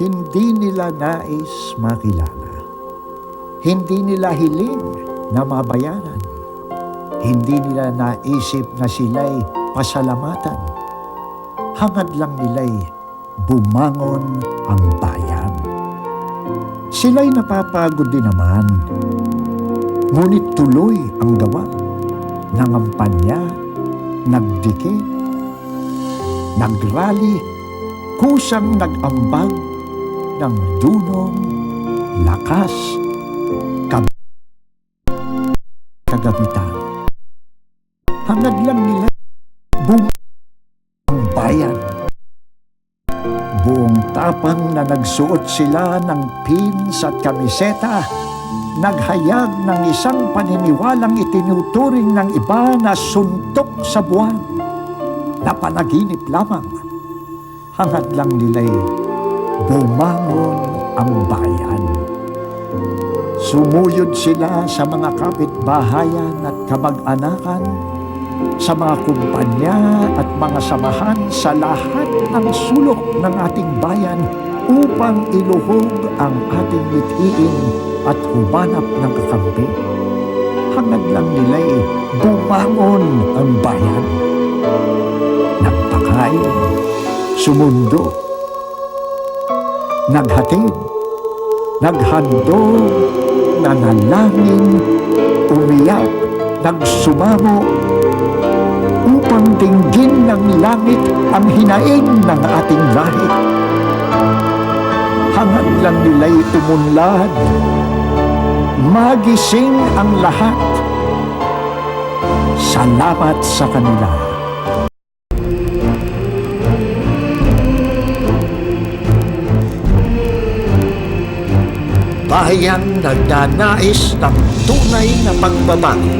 Hindi nila nais makilala. Hindi nila hiling na mabayaran. Hindi nila naisip na sila'y pasalamatan. Hangad lang nila'y bumangon ang bayan. Sila'y napapagod din naman. Ngunit tuloy ang gawa. Nangampanya, nagdikit, nagrally, kusang nag-ambag ng dunong, lakas, kab- kagabitan. Hangad lang nila bum ang bayan. Buong tapang na nagsuot sila ng pins at kamiseta, naghayag ng isang paniniwalang itinuturing ng iba na suntok sa buwan, na panaginip lamang. Hangad lang nila'y bumangon ang bayan. Sumuyod sila sa mga kapitbahayan at kamag-anakan, sa mga kumpanya at mga samahan sa lahat ng sulok ng ating bayan upang iluhog ang ating mithiin at humanap ng kakampi. Hangad lang nila'y bumangon ang bayan. Nagpakain, sumundo, naghatid, naghandog, nanalangin, umiyak, nagsumamo, upang dinggin ng langit ang hinaing ng ating lahi. Hangad lang nila'y tumunlad, magising ang lahat. Salamat sa kanila. Bayang nagnanais ng tunay na pagbabago